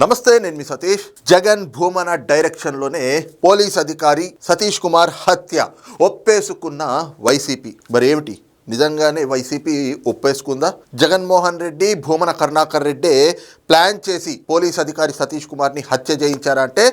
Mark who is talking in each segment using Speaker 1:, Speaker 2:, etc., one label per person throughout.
Speaker 1: నమస్తే నేను మీ సతీష్. జగన్ భూమన డైరెక్షన్లోనే పోలీస్ అధికారి సతీష్ కుమార్ హత్య ఒప్పేసుకున్న వైసీపీ. మరి ఏమిటి నిజంగానే వైసీపీ ఒప్పేసుకుందా? జగన్మోహన్ రెడ్డి భూమన కరుణాకర్ రెడ్డి ప్లాన్ చేసి పోలీస్ అధికారి సతీష్ కుమార్ని హత్య చేయించారంటే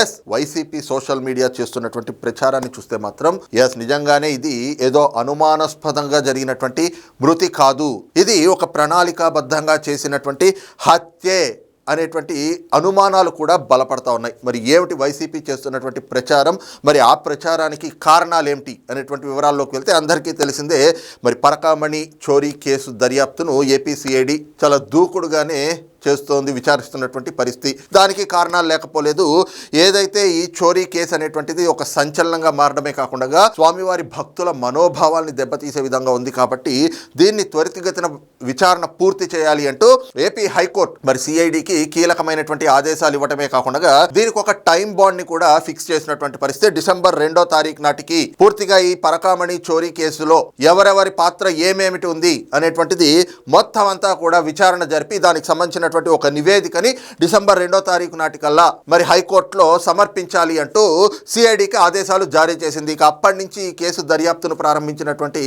Speaker 1: ఎస్ వైసీపీ సోషల్ మీడియా చేస్తున్నటువంటి ప్రచారాన్ని చూస్తే మాత్రం ఎస్ నిజంగానే ఇది ఏదో అనుమానాస్పదంగా జరిగినటువంటి మృతి కాదు. ఇది ఒక ప్రణాళికాబద్ధంగా చేసినటువంటి హత్యే. అనేటువంటి అనుమానాలు కూడా బలపడతా ఉన్నాయి. మరి ఏమిటి వైసీపీ చేస్తున్నటువంటి ప్రచారం? మరి ఆ ప్రచారానికి కారణాలు ఏమిటి? అనేటువంటి వివరాల్లోకి వెళ్తే అందరికీ తెలిసిందే మరి పరకామణి చోరీ కేసు దర్యాప్తును ఏపీసీఐడి చాలా దూకుడుగానే చేస్తోంది విచారిస్తున్నటువంటి పరిస్థితి. దానికి కారణాలు లేకపోలేదు. ఏదైతే ఈ చోరీ కేసు అనేటువంటిది ఒక సంచలనంగా మారడమే కాకుండా స్వామివారి భక్తుల మనోభావాల్ని దెబ్బతీసే విధంగా ఉంది కాబట్టి దీన్ని త్వరితగతిన విచారణ పూర్తి చేయాలి అంటూ ఏపీ హైకోర్టు మరి సిఐడికి కీలకమైనటువంటి ఆదేశాలు ఇవ్వటమే కాకుండా దీనికి ఒక టైం బాండ్ని కూడా ఫిక్స్ చేసినటువంటి పరిస్థితి డిసెంబర్ రెండో తారీఖు నాటికి పూర్తిగా ఈ పరకామణి చోరీ కేసులో ఎవరెవరి పాత్ర ఏమేమిటి ఉంది అనేటువంటిది మొత్తం అంతా కూడా విచారణ జరిపి దానికి సంబంధించిన సంబంధించినటువంటి ఒక నివేదికని డిసెంబర్ రెండో తారీఖు నాటికల్లా మరి హైకోర్టులో సమర్పించాలి అంటూ సిఐడికి ఆదేశాలు జారీ చేసింది. ఇక అప్పటి నుంచి ఈ కేసు దర్యాప్తును ప్రారంభించినటువంటి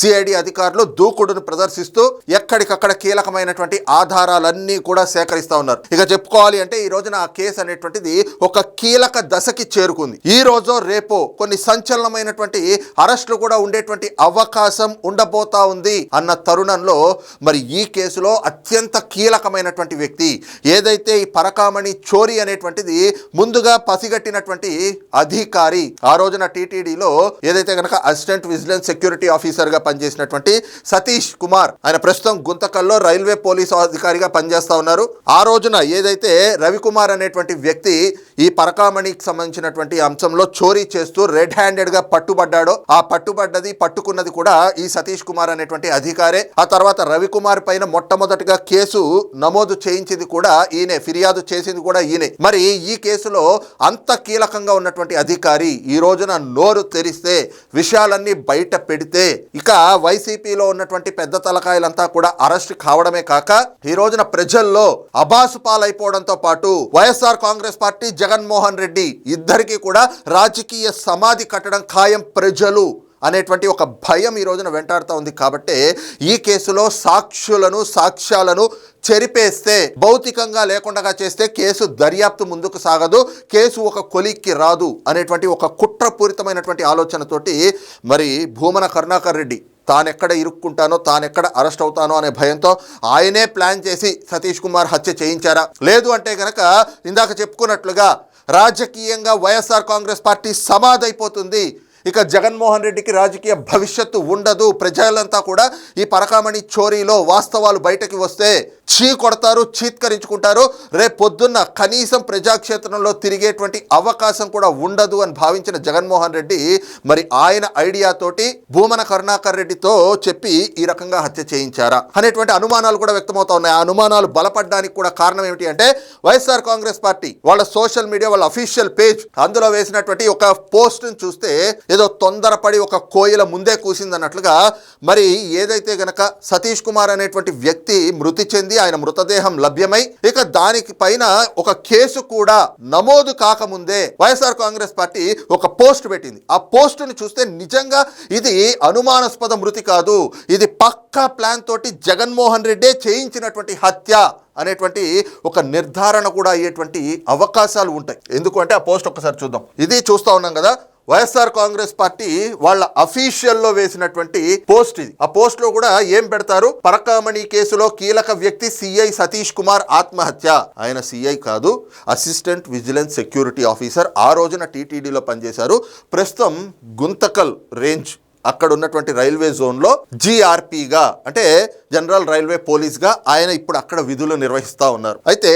Speaker 1: సిఐడి అధికారులు దూకుడును ప్రదర్శిస్తూ ఎక్కడికక్కడ కీలకమైనటువంటి ఆధారాలన్నీ కూడా సేకరిస్తా ఉన్నారు. ఇక చెప్పుకోవాలి అంటే ఈ రోజున ఆ కేసు అనేటువంటిది ఒక కీలక దశకి చేరుకుంది. ఈ రోజు రేపో కొన్ని సంచలనమైనటువంటి అరెస్టులు కూడా ఉండేటువంటి అవకాశం ఉండబోతా ఉంది అన్న తరుణంలో మరి ఈ కేసులో అత్యంత కీలకమైనటువంటి వ్యక్తి ఏదైతే ఈ పరకామణి చోరీ అనేటువంటిది ముందుగా పసిగట్టినటువంటి అధికారి ఆ రోజున టీటీడీలో ఏదైతే కనుక అసిస్టెంట్ విజిలెన్స్ సెక్యూరిటీ ఆఫీసర్గా పనిచేసినటువంటి సతీష్ కుమార్ ఆయన ప్రస్తుతం గుంతకల్లో రైల్వే పోలీసు అధికారిగా పనిచేస్తా ఉన్నారు. ఆ రోజున ఏదైతే రవికుమార్ అనేటువంటి వ్యక్తి ఈ పరకామణికి సంబంధించినటువంటి అంశంలో చోరీ చేస్తూ రెడ్ హ్యాండెడ్గా పట్టుబడ్డాడో ఆ పట్టుబడ్డది పట్టుకున్నది కూడా ఈ సతీష్ కుమార్ అనేటువంటి అధికారే. ఆ తర్వాత రవికుమార్ పైన మొట్టమొదటిగా కేసు నమోదు చేయించింది కూడా ఈయనే ఫిర్యాదు చేసింది కూడా ఈయనే. మరి ఈ కేసులో అంత కీలకంగా ఉన్నటువంటి అధికారి ఈ రోజున నోరు తెరిస్తే విషయాలన్నీ బయట పెడితే ఇక వైసీపీలో ఉన్నటువంటి పెద్ద తలకాయలంతా కూడా అరెస్ట్ కావడమే కాక ఈ రోజున ప్రజల్లో అబాసు పాలైపోవడంతో పాటు YSR Congress party Jaganmohan Reddy ఇద్దరికి కూడా రాజకీయ సమాధి కట్టడం ఖాయం ప్రజలు. అనేటువంటి ఒక భయం ఈ రోజున వెంటాడుతూ ఉంది కాబట్టి ఈ కేసులో సాక్షులను సాక్ష్యాలను చెరిపేస్తే భౌతికంగా లేకుండా చేస్తే కేసు దర్యాప్తు ముందుకు సాగదు కేసు ఒక కొలిక్కి రాదు అనేటువంటి ఒక కుట్రపూరితమైనటువంటి ఆలోచనతోటి మరి భూమన కరుణాకర్ రెడ్డి తానెక్కడ ఇరుక్కుంటానో తానెక్కడ అరెస్ట్ అవుతానో అనే భయంతో ఆయనే ప్లాన్ చేసి సతీష్ కుమార్ హత్య చేయించారా? లేదు అంటే గనక ఇందాక చెప్పుకున్నట్లుగా రాజకీయంగా వైఎస్ఆర్ కాంగ్రెస్ పార్టీ సమాధైపోతుంది. ఇక జగన్మోహన్ రెడ్డికి రాజకీయ భవిష్యత్తు ఉండదు. ప్రజలంతా కూడా ఈ పరకామణి చోరీలో వాస్తవాలు బయటకి వస్తే చీ కొడతారు చీత్కరించుకుంటారు. రేపు పొద్దున్న కనీసం ప్రజాక్షేత్రంలో తిరిగేటువంటి అవకాశం కూడా ఉండదు అని భావించిన జగన్మోహన్ రెడ్డి మరి ఆయన ఐడియాతోటి భూమన కరుణాకర్ రెడ్డితో చెప్పి ఈ రకంగా హత్య చేయించారా అనేటువంటి అనుమానాలు కూడా వ్యక్తమవుతా ఉన్నాయి. ఆ అనుమానాలు బలపడడానికి కూడా కారణం ఏమిటి అంటే వైఎస్ఆర్ కాంగ్రెస్ పార్టీ వాళ్ళ సోషల్ మీడియా వాళ్ళ అఫీషియల్ పేజ్ అందులో వేసినటువంటి ఒక పోస్ట్ చూస్తే ఏదో తొందరపడి ఒక కోయిల ముందే కూసిందన్నట్లుగా మరి ఏదైతే గనక సతీష్ కుమార్ అనేటువంటి వ్యక్తి మృతి చెంది ఆయన మృతదేహం లభ్యమై ఇక దానికి పైన ఒక కేసు కూడా నమోదు కాకముందే వైఎస్ఆర్ కాంగ్రెస్ పార్టీ ఒక పోస్ట్ పెట్టింది. ఆ పోస్టుని చూస్తే నిజంగా ఇది అనుమానాస్పద మృతి కాదు. ఇది పక్కా ప్లాన్ తోటి జగన్మోహన్ రెడ్డే చేయించినటువంటి హత్య అనేటువంటి ఒక నిర్ధారణ కూడా అయ్యేటువంటి అవకాశాలు ఉంటాయి. ఎందుకంటే ఆ పోస్ట్ ఒక్కసారి చూద్దాం. ఇది చూస్తా ఉన్నాం కదా వైఎస్ఆర్ కాంగ్రెస్ పార్టీ వాళ్ళ అఫీషియల్లో వేసినటువంటి పోస్ట్ ఇది. ఆ పోస్ట్లో కూడా ఏం పెడతారు? పరకామణి కేసులో కీలక వ్యక్తి సిఐ సతీష్ కుమార్ ఆత్మహత్య. ఆయన సిఐ కాదు అసిస్టెంట్ విజిలెన్స్ సెక్యూరిటీ ఆఫీసర్. ఆ రోజున టీటీడీలో పనిచేశారు. ప్రస్తుతం గుంతకల్ రేంజ్ అక్కడ ఉన్నటువంటి రైల్వే జోన్లో జీఆర్పీగా అంటే జనరల్ రైల్వే పోలీస్గా ఆయన ఇప్పుడు అక్కడ విధులు నిర్వహిస్తూ ఉన్నారు. అయితే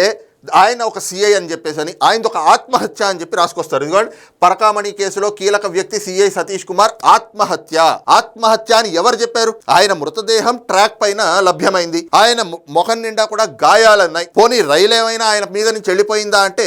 Speaker 1: ఆయన ఒక సిఐ అని చెప్పేసి అని ఆయన ఒక ఆత్మహత్య అని చెప్పి రాసుకొస్తారు. ఎందుకంటే పరకామణి కేసులో కీలక వ్యక్తి సిఐ సతీష్ కుమార్ ఆత్మహత్య. ఆత్మహత్య అని ఎవరు చెప్పారు? ఆయన మృతదేహం ట్రాక్ పైన లభ్యమైంది. ఆయన ముఖం నిండా కూడా గాయాలన్నాయి. పోనీ రైలు ఏమైనా ఆయన మీద నుంచి వెళ్ళిపోయిందా అంటే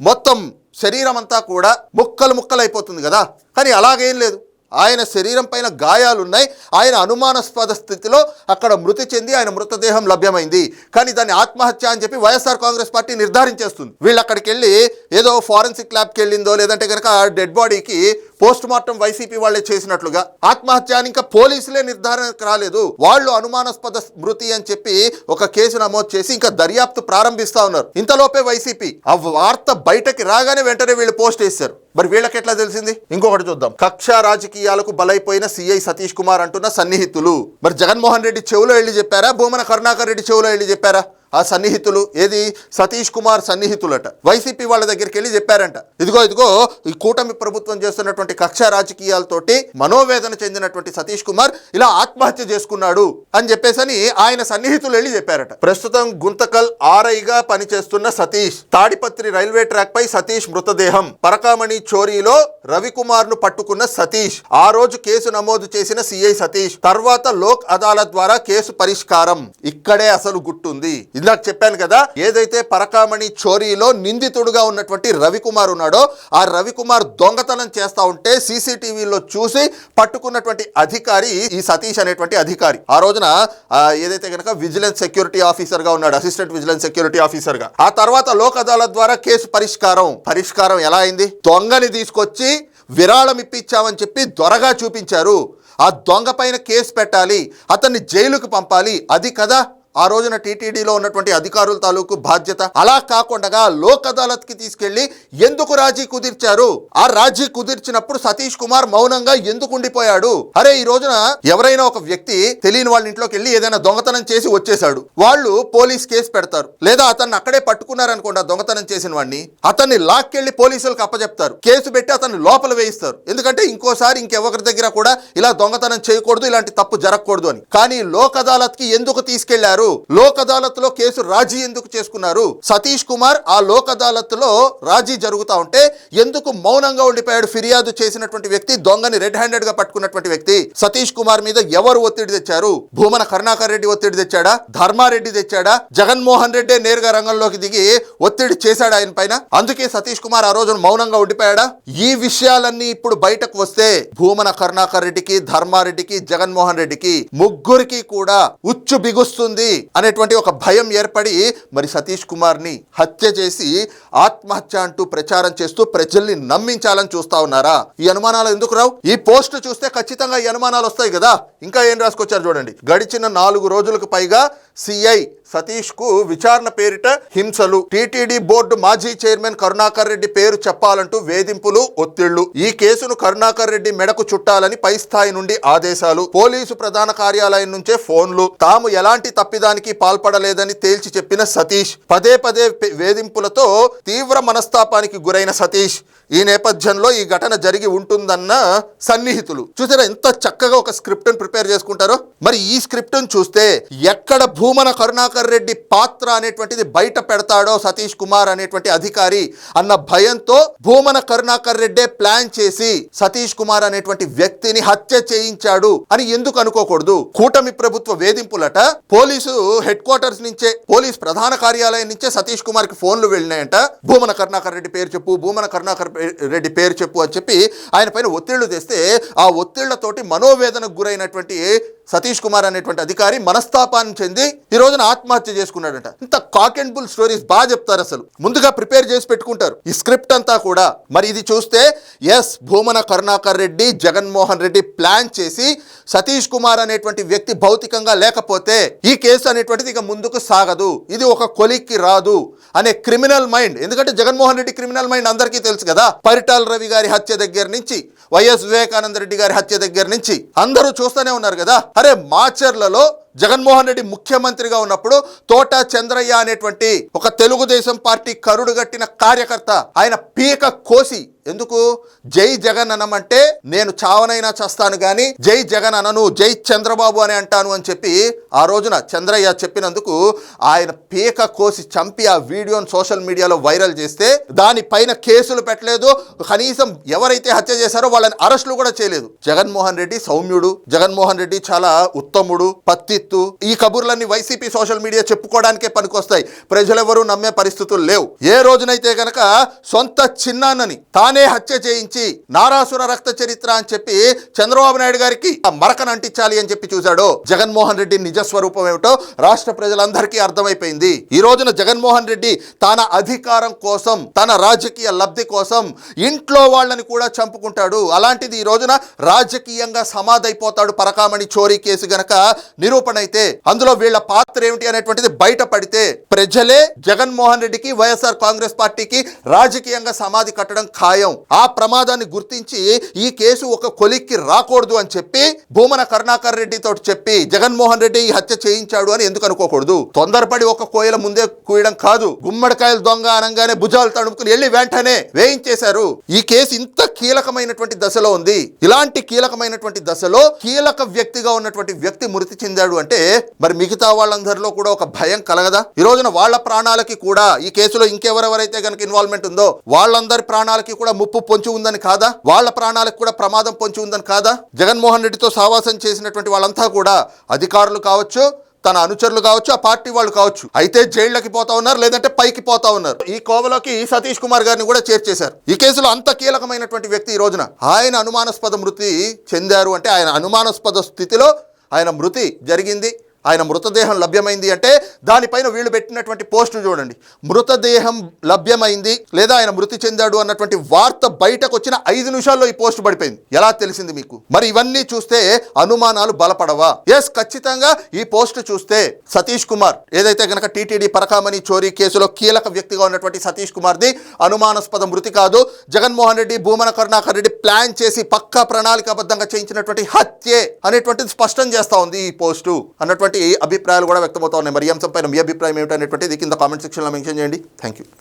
Speaker 1: మొత్తం శరీరం అంతా కూడా ముక్కలు ముక్కలు అయిపోతుంది కదా. కానీ అలాగేం లేదు. ఆయన శరీరం పైన గాయాలున్నాయి. ఆయన అనుమానాస్పద స్థితిలో అక్కడ మృతి చెంది ఆయన మృతదేహం లభ్యమైంది. కానీ దాన్ని ఆత్మహత్య అని చెప్పి వైఎస్ఆర్ కాంగ్రెస్ పార్టీ నిర్ధారించేస్తుంది. వీళ్ళు అక్కడికి వెళ్ళి ఏదో ఫారెన్సిక్ ల్యాబ్కి వెళ్ళిందో లేదంటే కనుక డెడ్ బాడీకి పోస్ట్ మార్టం వైసీపీ వాళ్ళే చేసినట్లుగా ఆత్మహత్య అని ఇంకా పోలీసులే నిర్ధారణకు రాలేదు. వాళ్ళు అనుమానాస్పద మృతి అని చెప్పి ఒక కేసు నమోదు చేసి ఇంకా దర్యాప్తు ప్రారంభిస్తా ఉన్నారు. ఇంతలోపే వైసీపీ ఆ వార్త బయటకి రాగానే వెంటనే వీళ్ళు పోస్ట్ చేశారు. మరి వీళ్ళకి ఎట్లా తెలిసింది? ఇంకొకటి చూద్దాం. కక్ష రాజకీయాలకు బలైపోయిన సిఐ సతీష్ కుమార్ అంటున్న సన్నిహితులు. మరి జగన్మోహన్ రెడ్డి చెవులో వెళ్ళి చెప్పారా? భూమన కరుణాకర్ రెడ్డి చెవులో వెళ్ళి చెప్పారా? ఆ సన్నిహితులు ఏది? సతీష్ కుమార్ సన్నిహితులట. వైసీపీ వాళ్ళ దగ్గరికి వెళ్ళి చెప్పారంట. ఇదిగో ఇదిగో ఈ కూటమి ప్రభుత్వం చేస్తున్నటువంటి కక్ష రాజకీయాలతోటి మనోవేదన చెందినటువంటి సతీష్ కుమార్ ఇలా ఆత్మహత్య చేసుకున్నాడు అని చెప్పేసని ఆయన సన్నిహితులు వెళ్ళి చెప్పారట. ప్రస్తుతం గుంతకల్ ఆర్ఐగా పనిచేస్తున్న సతీష్ తాడిపత్రి రైల్వే ట్రాక్ పై సతీష్ మృతదేహం. పరకామణి చోరీలో రవికుమార్ను పట్టుకున్న సతీష్ ఆ రోజు కేసు నమోదు చేసిన సిఐ సతీష్ తర్వాత లోక్ అదాలత్ ద్వారా కేసు పరిష్కారం. ఇక్కడే అసలు గుట్టుంది. ఇందాక చెప్పాను కదా ఏదైతే పరకామణి చోరీలో నిందితుడుగా ఉన్నటువంటి రవికుమార్ ఉన్నాడో ఆ రవికుమార్ దొంగతనం చేస్తా ఉంటే సీసీటీవీలో చూసి పట్టుకున్నటువంటి అధికారి ఈ సతీష్ అనేటువంటి అధికారి. ఆ రోజున ఏదైతే కనుక విజిలెన్స్ సెక్యూరిటీ ఆఫీసర్గా ఉన్నాడు అసిస్టెంట్ విజిలెన్స్ సెక్యూరిటీ ఆఫీసర్గా ఆ తర్వాత లోక్ అదాలత్ ద్వారా కేసు పరిష్కారం పరిష్కారం ఎలా అయింది? దొంగని తీసుకొచ్చి విరాళం ఇప్పించామని చెప్పి దొరగా చూపించారు. ఆ దొంగ పైన కేసు పెట్టాలి అతన్ని జైలుకు పంపాలి అది కదా? ఆ రోజున టీటీడీలో ఉన్నటువంటి అధికారుల తాలూకు బాధ్యత. అలా కాకుండా లోక్ అదాలత్కి తీసుకెళ్ళి ఎందుకు రాజీ కుదిర్చారు? ఆ రాజీ కుదిర్చినప్పుడు సతీష్ కుమార్ మౌనంగా ఎందుకు ఉండిపోయాడు? అరే ఈ రోజున ఎవరైనా ఒక వ్యక్తి తెలియని వాళ్ళ ఇంట్లోకి వెళ్ళి ఏదైనా దొంగతనం చేసి వచ్చేసాడు వాళ్ళు పోలీస్ కేసు పెడతారు. లేదా అతన్ని అక్కడే పట్టుకున్నారనుకోండి ఆ దొంగతనం చేసిన వాడిని. అతన్ని లాక్కెళ్ళి పోలీసులకు అప్పచెప్తారు కేసు పెట్టి అతన్ని లోపల వేయిస్తారు. ఎందుకంటే ఇంకోసారి ఇంకెవరి దగ్గర కూడా ఇలా దొంగతనం చేయకూడదు ఇలాంటి తప్పు జరగకూడదు అని. కానీ లోక్ అదాలత్కి ఎందుకు తీసుకెళ్ళారు? లోక్ అదాలత్లో కేసు రాజీ ఎందుకు చేసుకున్నారు? సతీష్ కుమార్ ఆ లోక్ అదాలత్లో రాజీ జరుగుతా ఉంటే ఎందుకు మౌనంగా ఉండిపోయాడు? ఫిర్యాదు చేసినటువంటి వ్యక్తి దొంగని రెడ్ హ్యాండెడ్గా పట్టుకున్నటువంటి వ్యక్తి సతీష్ కుమార్ మీద ఎవరు ఒత్తిడి తెచ్చారు? భూమన కరుణాకర్ రెడ్డి ఒత్తిడి తెచ్చాడా? ధర్మారెడ్డి తెచ్చాడా? జగన్మోహన్ రెడ్డి నేరుగా రంగంలోకి దిగి ఒత్తిడి చేశాడు ఆయన పైన? అందుకే సతీష్ కుమార్ ఆ రోజున మౌనంగా ఉండిపోయాడా? ఈ విషయాలన్నీ ఇప్పుడు బయటకు వస్తే భూమన కరుణాకర్ రెడ్డికి ధర్మారెడ్డికి జగన్మోహన్ రెడ్డికి ముగ్గురికి కూడా ఉచ్చు బిగుస్తుంది. అనేటువంటి ఒక భయం ఏర్పడి మరి సతీష్ కుమార్ని హత్య చేసి ఆత్మహత్య అంటూ ప్రచారం చేస్తూ ప్రజల్ని నమ్మించాలని చూస్తా ఉన్నారా? ఈ అనుమానాలు ఎందుకు రావు? ఈ పోస్ట్ చూస్తే ఖచ్చితంగా ఈ అనుమానాలు వస్తాయి కదా. ఇంకా ఏం రాసుకొచ్చారు చూడండి. గడిచిన నాలుగు రోజులకు పైగా సిఐ సతీష్కు విచారణ పేరిట హింసలు. టీటీడీ బోర్డు మాజీ చైర్మన్ కరుణాకర్ రెడ్డి పేరు చెప్పాలంటూ వేధింపులు ఒత్తిళ్ళు. ఈ కేసును కరుణాకర్ రెడ్డి మెడకు చుట్టాలని పై స్థాయి నుండి ఆదేశాలు. పోలీసు ప్రధాన కార్యాలయం నుంచే ఫోన్లు. తాము ఎలాంటి తప్పిదానికి పాల్పడలేదని తేల్చి చెప్పిన సతీష్. పదే పదే వేధింపులతో తీవ్ర మనస్తాపానికి గురైన సతీష్. ఈ నేపథ్యంలో ఈ ఘటన జరిగి ఉంటుందన్న సన్నిహితులు. చూసారా ఎంత చక్కగా ఒక స్క్రిప్ట్ ప్రిపేర్ చేసుకుంటారో? మరి ఈ స్క్రిప్ట్ చూస్తే ఎక్కడ భూమన కరుణాకర్ రెడ్డి పాత్ర అనేటువంటిది బయట పెడతాడో సతీష్ కుమార్ అనేటువంటి అధికారి అన్న భయంతో భూమన కరుణాకర్ రెడ్డే ప్లాన్ చేసి సతీష్ కుమార్ అనేటువంటి వ్యక్తిని హత్య చేయించాడు అని ఎందుకు అనుకోకూడదు? కూటమి ప్రభుత్వ వేధింపులట పోలీసు హెడ్ క్వార్టర్స్ నుంచే పోలీస్ ప్రధాన కార్యాలయం నుంచే సతీష్ కుమార్కి ఫోన్లు వెళ్ళినాయంట. భూమన కరుణాకర్ రెడ్డి పేరు చెప్పు భూమన కరుణాకర్ రెడ్డి పేరు చెప్పు అని చెప్పి ఆయన పైన ఒత్తిళ్ళు తెస్తే ఆ ఒత్తిళ్ళతోటి మనోవేదనకు గురైనటువంటి సతీష్ కుమార్ అనేటువంటి అధికారి మనస్తాపాన్ని చెంది ఈ రోజున ఆత్మహత్య చేసుకున్నాడంట. ఇంత కాక్ అండ్ బుల్ స్టోరీస్ బాగా చెప్తారు అసలు. ముందుగా ప్రిపేర్ చేసి పెట్టుకుంటారు. ఈ స్క్రిప్ట్ అంతా కూడా. మరి ఇది చూస్తే ఎస్ భూమన కరుణాకర్ రెడ్డి జగన్మోహన్ రెడ్డి ప్లాన్ చేసి సతీష్ కుమార్ అనేటువంటి వ్యక్తి భౌతికంగా లేకపోతే ఈ కేసు అనేటువంటిది ఇక ముందుకు సాగదు. ఇది ఒక కొలిక్కి రాదు అనే క్రిమినల్ మైండ్. ఎందుకంటే జగన్మోహన్ రెడ్డి క్రిమినల్ మైండ్ అందరికీ తెలుసు కదా. పరిటాల్ రవి గారి హత్య దగ్గర నుంచి వైఎస్ వివేకానంద రెడ్డి గారి హత్య దగ్గర నుంచి అందరూ చూస్తూనే ఉన్నారు కదా. అరే మాచర్లలో జగన్మోహన్ రెడ్డి ముఖ్యమంత్రిగా ఉన్నప్పుడు తోట చంద్రయ్య అనేటువంటి ఒక తెలుగుదేశం పార్టీ కరుడుగట్టిన కార్యకర్త. ఆయన పీక కోసి ఎందుకు? జై జగన్ అనమంటే నేను చావనైనా చస్తాను గాని జై జగన్ అనను జై చంద్రబాబు అని అంటాను అని చెప్పి ఆ రోజున చంద్రయ్య చెప్పినందుకు ఆయన పీక కోసి చంపి ఆ వీడియోను సోషల్ మీడియాలో వైరల్ చేస్తే దానిపైన కేసులు పెట్టలేదు. కనీసం ఎవరైతే హత్య చేశారో వాళ్ళని అరెస్టులు కూడా చేయలేదు. జగన్మోహన్ రెడ్డి సౌమ్యుడు. జగన్మోహన్ రెడ్డి చాలా ఉత్తముడు పత్తి ఎత్తు ఈ కబుర్లన్నీ వైసీపీ సోషల్ మీడియా చెప్పుకోవడానికే పనికొస్తాయి. ప్రజలెవరూ నమ్మే పరిస్థితులు లేవు. ఏ రోజునైతే గనక సొంత చిన్నాన్నని తానే హత్య చేయించి నారాసుర రక్త చరిత్ర అని చెప్పి చంద్రబాబు నాయుడు గారికి ఆ మరకను అంటించాలి అని చెప్పి చూశాడో జగన్మోహన్ రెడ్డి నిజస్వరూపం ఏమిటో రాష్ట్ర ప్రజలందరికీ అర్థమైపోయింది. ఈ రోజున జగన్మోహన్ రెడ్డి తన అధికారం కోసం తన రాజకీయ లబ్ధి కోసం ఇంట్లో వాళ్ళని కూడా చంపుకుంటాడు. అలాంటిది ఈ రోజున రాజకీయంగా సమాధైపోతాడు పరకామణి చోరీ కేసు గనక నిరూపణ అయితే అందులో వీళ్ళ పాత్ర ఏమిటి అనేటువంటిది బయటపడితే ప్రజలే జగన్మోహన్ రెడ్డికి వైఎస్ఆర్ కాంగ్రెస్ పార్టీకి రాజకీయంగా సమాధి కట్టడం ఖాయం. ఆ ప్రమాదాన్ని గుర్తించి ఈ కేసు ఒక కొలిక్కి రాకూడదు అని చెప్పి భూమన కరుణాకర్ రెడ్డితో చెప్పి జగన్మోహన్ రెడ్డి ఈ హత్య చేయించాడు అని ఎందుకు అనుకోకూడదు? తొందరపడి ఒక కోయిల ముందే కూయడం కాదు. గుమ్మడికాయలు దొంగ అనగానే భుజాలు తడుముకుని వెళ్ళి వెంటనే వేయించేశారు. ఈ కేసు ఇంత కీలకమైనటువంటి దశలో ఉంది. ఇలాంటి కీలకమైనటువంటి దశలో కీలక వ్యక్తిగా ఉన్నటువంటి వ్యక్తి మృతి చెందాడు అంటే మరి మిగతా వాళ్ళందరిలో కూడా ఒక భయం కలగదా? ఈ రోజున వాళ్ళ ప్రాణాలకి కూడా ఈ కేసులో ఇంకెవరెవరైతే కనుక ఇన్వాల్వ్మెంట్ ఉందో వాళ్ళందరి ప్రాణాలకి కూడా ముప్పు పొంచి ఉందని కాదా? వాళ్ళ ప్రాణాలకు కూడా ప్రమాదం పొంచి ఉందని కాదా? జగన్మోహన్ రెడ్డితో సావాసం చేసినటువంటి వాళ్ళంతా కూడా అధికారులు కావచ్చు తన అనుచరులు కావచ్చు ఆ పార్టీ వాళ్ళు కావచ్చు అయితే జైళ్ళకి పోతా ఉన్నారు లేదంటే పైకి పోతా ఉన్నారు. ఈ కోవలోకి సతీష్ కుమార్ గారిని కూడా చేర్చేశారు. ఈ కేసులో అంత కీలకమైనటువంటి వ్యక్తి ఈ రోజున ఆయన అనుమానాస్పద మృతి చెందారు అంటే ఆయన అనుమానాస్పద స్థితిలో ఆయన మృతి జరిగింది. ఆయన మృతదేహం లభ్యమైంది అంటే దానిపైన వీళ్ళు పెట్టినటువంటి పోస్టు చూడండి. మృతదేహం లభ్యమైంది లేదా ఆయన మృతి చెందాడు అన్నటువంటి వార్త బయటకు వచ్చిన ఐదు నిమిషాల్లో ఈ పోస్ట్ పడిపోయింది. ఎలా తెలిసింది మీకు? మరి ఇవన్నీ చూస్తే అనుమానాలు బలపడవా? ఎస్ ఖచ్చితంగా ఈ పోస్ట్ చూస్తే సతీష్ కుమార్ ఏదైతే గనక టీటీడీ పరకామణి చోరీ కేసులో కీలక వ్యక్తిగా ఉన్నటువంటి సతీష్ కుమార్ది అనుమానాస్పద మృతి కాదు. జగన్మోహన్ రెడ్డి భూమన కరుణాకర్ రెడ్డి ప్లాన్ చేసి పక్కా ప్రణాళికాబద్ధంగా చేయించినటువంటి హత్యే అనేటువంటిది స్పష్టం చేస్తా ఉంది ఈ పోస్టు అన్నటువంటి అభిప్రాయాలు కూడా వ్యక్తమవుతా ఉన్నాయి? మరి ఈ అంశంపైన మీ అభిప్రాయం ఏమిటనేటువంటిది కింద కామెంట్ సెక్షన్లో మెన్షన్ చేయండి. Thank you